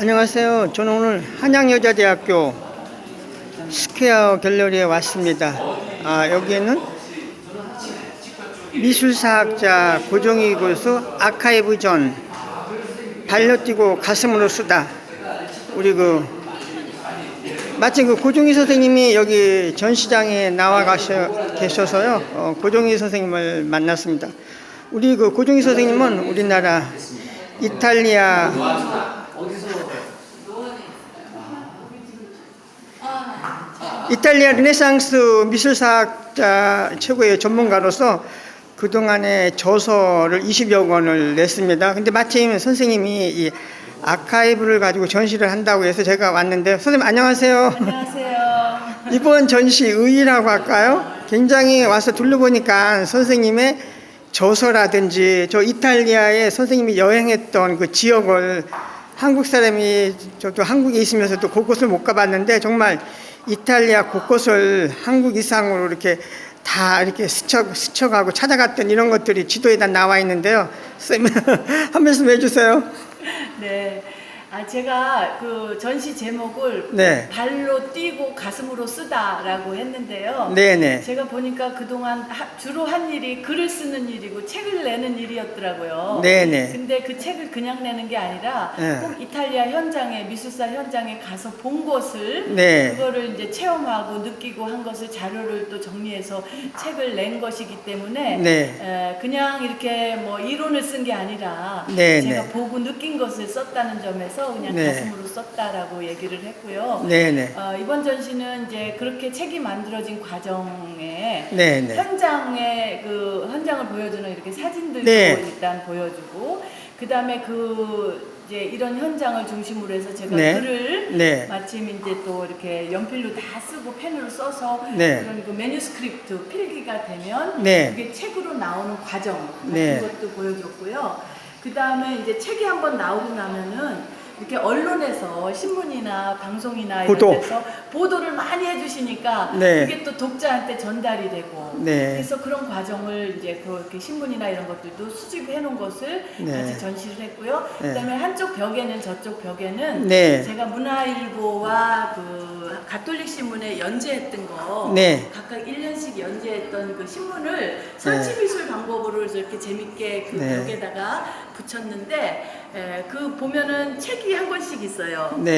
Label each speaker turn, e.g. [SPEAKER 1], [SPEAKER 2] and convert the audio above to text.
[SPEAKER 1] 안녕하세요. 저는 오늘 한양여자대학교 스퀘어 갤러리에 왔습니다. 아, 여기에는 미술사학자 고종희 교수 아카이브 전 발로 뛰고 가슴으로 쓰다. 우리 그 마침 그 고종희 선생님이 여기 전시장에 나와 가셔 계셔서요. 어, 고종희 선생님을 만났습니다. 우리 그 고종희 선생님은 우리나라 이탈리아 이탈리아 르네상스 미술사학자 최고의 전문가로서 그동안에 저서를 20여 권을 냈습니다. 근데 마침 선생님이 이 아카이브를 가지고 전시를 한다고 해서 제가 왔는데 선생님 안녕하세요.
[SPEAKER 2] 안녕하세요.
[SPEAKER 1] 이번 전시 의의라고 할까요? 굉장히 와서 둘러보니까 선생님의 저서라든지 저 이탈리아에 선생님이 여행했던 그 지역을 한국 사람이 저도 한국에 있으면서도 곳곳을 못 가봤는데 정말 이탈리아 곳곳을 한국 이상으로 이렇게 다 이렇게 스쳐 스쳐가고 찾아갔던 이런 것들이 지도에 다 나와 있는데요. 선생님 한 말씀 해주세요.
[SPEAKER 2] 네. 아, 제가 그 전시 제목을
[SPEAKER 1] 네.
[SPEAKER 2] 발로 뛰고 가슴으로 쓰다라고 했는데요.
[SPEAKER 1] 네네.
[SPEAKER 2] 제가 보니까 그동안 하- 주로 한 일이 글을 쓰는 일이고 책을 내는 일이었더라고요.
[SPEAKER 1] 네네.
[SPEAKER 2] 근데 그 책을 그냥 내는 게 아니라
[SPEAKER 1] 네.
[SPEAKER 2] 꼭 이탈리아 현장에 미술사 현장에 가서 본 것을
[SPEAKER 1] 네.
[SPEAKER 2] 그거를 이제 체험하고 느끼고 한 것을 자료를 또 정리해서 책을 낸 것이기 때문에
[SPEAKER 1] 네.
[SPEAKER 2] 에, 그냥 이렇게 뭐 이론을 쓴 게 아니라
[SPEAKER 1] 네,
[SPEAKER 2] 제가
[SPEAKER 1] 네.
[SPEAKER 2] 보고 느낀 것을 썼다는 점에서 그냥
[SPEAKER 1] 네.
[SPEAKER 2] 가슴으로 썼다라고 얘기를 했고요.
[SPEAKER 1] 네네.
[SPEAKER 2] 어, 이번 전시는 이제 그렇게 책이 만들어진 과정에
[SPEAKER 1] 네네.
[SPEAKER 2] 현장의 그 현장을 보여주는 이렇게 사진들도
[SPEAKER 1] 네.
[SPEAKER 2] 일단 보여주고 그 다음에 그 이제 이런 현장을 중심으로 해서 제가
[SPEAKER 1] 네.
[SPEAKER 2] 글을
[SPEAKER 1] 네.
[SPEAKER 2] 마침 이제 또 이렇게 연필로 다 쓰고 펜으로 써서
[SPEAKER 1] 네.
[SPEAKER 2] 그런 그 매뉴스크립트 필기가 되면
[SPEAKER 1] 네.
[SPEAKER 2] 그게 책으로 나오는 과정 같은
[SPEAKER 1] 네.
[SPEAKER 2] 것도 보여줬고요. 그 다음에 이제 책이 한번 나오고 나면은 이렇게 언론에서 신문이나 방송이나
[SPEAKER 1] 보도.
[SPEAKER 2] 이런 데서 보도를 많이 해주시니까
[SPEAKER 1] 네.
[SPEAKER 2] 그게 또 독자한테 전달이 되고
[SPEAKER 1] 네.
[SPEAKER 2] 그래서 그런 과정을 이제 그렇게 신문이나 이런 것들도 수집해 놓은 것을
[SPEAKER 1] 네.
[SPEAKER 2] 같이 전시를 했고요.
[SPEAKER 1] 네.
[SPEAKER 2] 그다음에 한쪽 벽에는 저쪽 벽에는
[SPEAKER 1] 네.
[SPEAKER 2] 제가 문화일보와 그 가톨릭 신문에 연재했던 거
[SPEAKER 1] 네.
[SPEAKER 2] 각각 1년씩 연재했던 그 신문을 설치 미술 방법으로 이렇게 재밌게 그
[SPEAKER 1] 네.
[SPEAKER 2] 벽에다가 붙였는데 에, 그 보면은 책이 한 권씩 있어요.
[SPEAKER 1] 네.